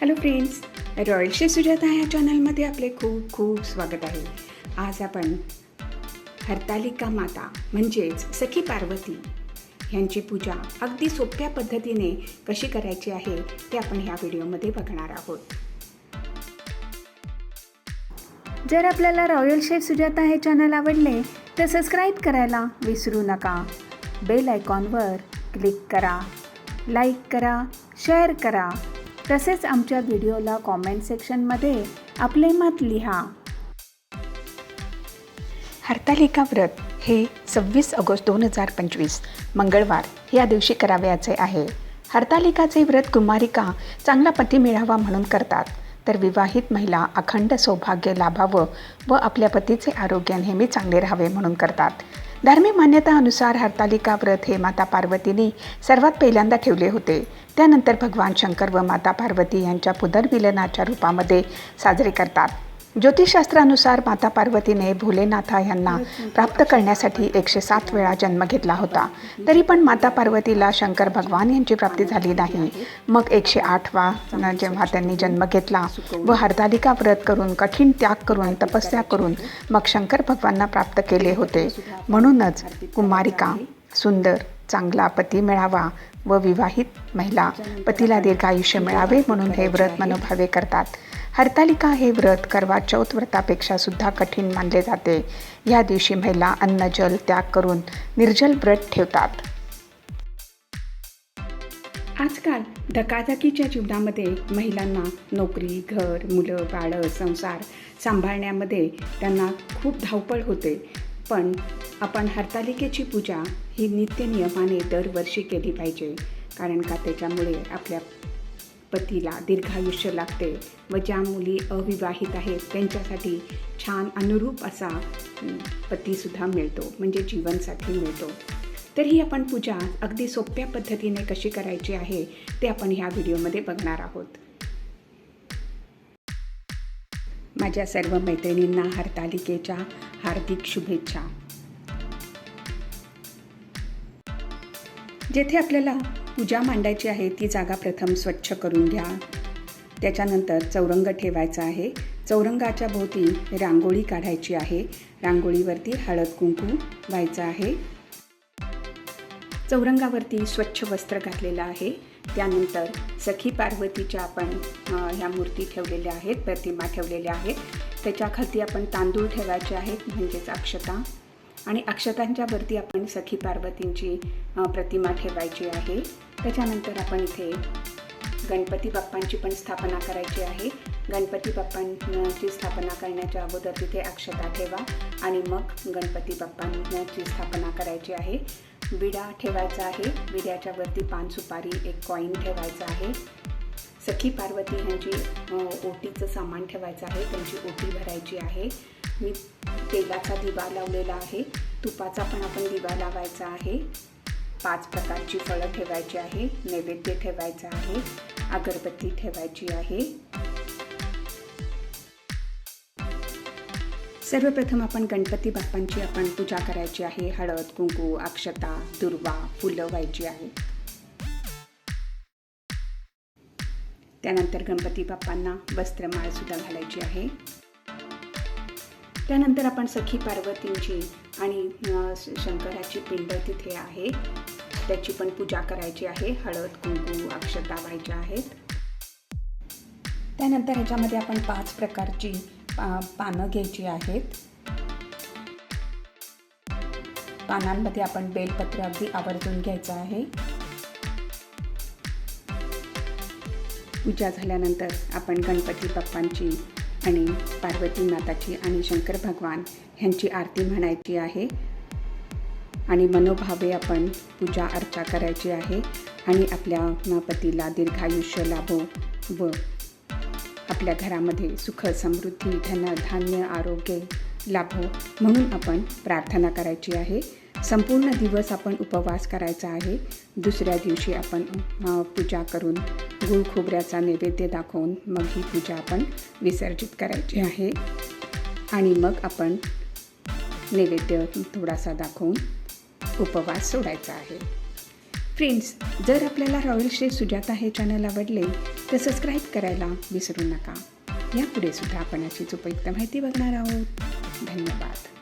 Hello friends रॉयलशी Sujata ह्या चॅनलमध्ये आपले खूप खूप स्वागत आहे. आज आपण हरतालिका माता म्हणजेच सखी पार्वती ह्यांची पूजा अगदी सोप्या पद्धतीने कशी करायची आहे ते आपण ह्या व्हिडिओमध्ये बघणार आहोत. जर आपल्याला रॉयल शेफ सुजाता हे चॅनल आवडले तर सबस्क्राईब करायला विसरू नका. बेल आयकॉनवर क्लिक करा लाईक करा शेअर करा. तसेच आमच्या व्हिडिओला कॉमेंट सेक्शनमध्ये आपले मत लिहा. हरतालिका व्रत हे सव्वीस ऑगस्ट दोन हजार पंचवीस मंगळवार या दिवशी करावयाचे आहे. हरतालिकाचे व्रत कुमारिका चांगला पती मिळावा म्हणून करतात. तर विवाहित महिला अखंड सौभाग्य लाभावं व आपल्या पतीचे आरोग्य नेहमी चांगले राहावे म्हणून करतात. धार्मिक मान्यतानुसार हरतालिका व्रत हे माता पार्वतीने सर्वात पहिल्यांदा ठेवले होते. त्यानंतर भगवान शंकर व माता पार्वती यांच्या पुनर्मिलनाच्या रूपामध्ये साजरे करतात. ज्योतिषशास्त्रानुसार माता पार्वतीने भोलेनाथा यांना प्राप्त करण्यासाठी एकशे सात वेळा जन्म घेतला होता. तरी पण माता पार्वतीला शंकर भगवान यांची प्राप्ती झाली नाही. मग एकशे आठवा जेव्हा त्यांनी जन्म घेतला व हरतालिका व्रत करून कठीण त्याग करून तपस्या करून मग शंकर भगवानना प्राप्त केले होते. म्हणूनच कुमारिका सुंदर चांगला पती मिळावा व विवाहित महिला पतीला दीर्घायुष्य मिळावे म्हणून हे व्रत मनोभावे करतात. हरतालिका हे व्रत करवा चौथ व्रतापेक्षा सुद्धा कठीण मानले जाते. या दिवशी महिला अन्न जल त्याग करून निर्जल व्रत ठेवतात. आजकाल धकाधकीच्या जीवनामध्ये महिलांना नोकरी घर मुलं बाळं संसार सांभाळण्यामध्ये त्यांना खूप धावपळ होते. पण आपण हरतालिकेची पूजा ही नित्यनियमाने दरवर्षी केली पाहिजे. कारण का त्याच्यामुळे आपल्या पतीला दीर्घायुष्य लागते व ज्या मुली अविवाहित आहेत त्यांच्यासाठी छान अनुरूप असा पतीसुद्धा मिळतो म्हणजे जीवनसाथी मिळतो. तर ही आपण पूजा अगदी सोप्या पद्धतीने कशी करायची आहे ते आपण ह्या व्हिडिओमध्ये बघणार आहोत. माझ्या सर्व मैत्रिणींना हरतालिकेच्या हार्दिक शुभेच्छा. जेथे आपल्याला पूजा मांडायची आहे ती जागा प्रथम स्वच्छ करून घ्या. त्याच्यानंतर चौरंग ठेवायचा आहे. चौरंगाच्या भोवती रांगोळी काढायची आहे. रांगोळीवरती हळद कुंकू व्हायचं आहे. चौरंगावरती स्वच्छ वस्त्र घातलेलं आहे. त्यानंतर सखी पार्वतीच्या आपण ह्या मूर्ती ठेवलेल्या आहेत प्रतिमा ठेवलेल्या आहेत. त्याच्याखालती आपण तांदूळ ठेवायचे आहेत म्हणजेच अक्षता. आणि अक्षतांच्यावरती आपण सखी पार्वतींची प्रतिमा ठेवायची आहे. त्याच्यानंतर आपण इथे गणपती बाप्पांची पण स्थापना करायची आहे. गणपती बाप्पांची स्थापना करण्याच्या अगोदर तिथे अक्षता ठेवा आणि मग गणपती बाप्पांची स्थापना करायची आहे. विडा ठेवायचा आहे. विड्याच्या वरती पान सुपारी एक कॉईन ठेवायचा आहे. सखी पार्वती यांची ओटीचं सामान ठेवायचं आहे. त्यांची ओटी भरायची आहे. मी तेलाचा दिवा लावलेला आहे. तुपाचा पण आपण दिवा लावायचा आहे. पाच प्रकारची फळं ठेवायची आहे. नैवेद्य ठेवायचं आहे. अगरबत्ती ठेवायची आहे. सर्वप्रथम आपण गणपती बाप्पांची आपण पूजा करायची आहे. हळद कुंकू अक्षता दुर्वा फुलं व्हायची आहे. त्यानंतर गणपती बाप्पांना वस्त्रमाळ सुद्धा घालायची आहे. त्यानंतर आपण सखी पार्वतींची आणि शंकराची पिंड तिथे आहे. त्याची पण पूजा करायची आहे. हळद कुंकू अक्षता व्हायच्या आहेत. त्यानंतर ह्याच्यामध्ये आपण पाच प्रकारची पा पानं घ्यायची आहेत. पानांमध्ये आपण बेलपत्र अगदी आवर्जून घ्यायचं आहे. पूजा झाल्यानंतर आपण गणपती बाप्पांची आणि पार्वती माताची आणि शंकर भगवान ह्यांची आरती म्हणायची आहे. आणि मनोभावे आपण पूजा अर्चा करायची आहे. आणि आपल्या पतीला दीर्घायुष्य लाभो व आपल्या घरामध्ये सुख समृद्धी धन धान्य आरोग्य लाभो म्हणून आपण प्रार्थना करायची आहे. संपूर्ण दिवस आपण उपवास करायचा आहे. दुसऱ्या दिवशी आपण पूजा करून गुळ खोबऱ्याचा नैवेद्य दाखवून मग ही पूजा आपण विसर्जित करायची आहे. आणि मग आपण नैवेद्य थोडासा दाखवून उपवास सोडायचा आहे. फ्रेंड्स जर आपल्याला रॉयल श्री सुजाता हे चॅनल आवडले तर सबस्क्राईब करायला विसरू नका. यापुढे सुद्धा आपण अशीच उपयुक्त माहिती बघणार आहोत. धन्यवाद.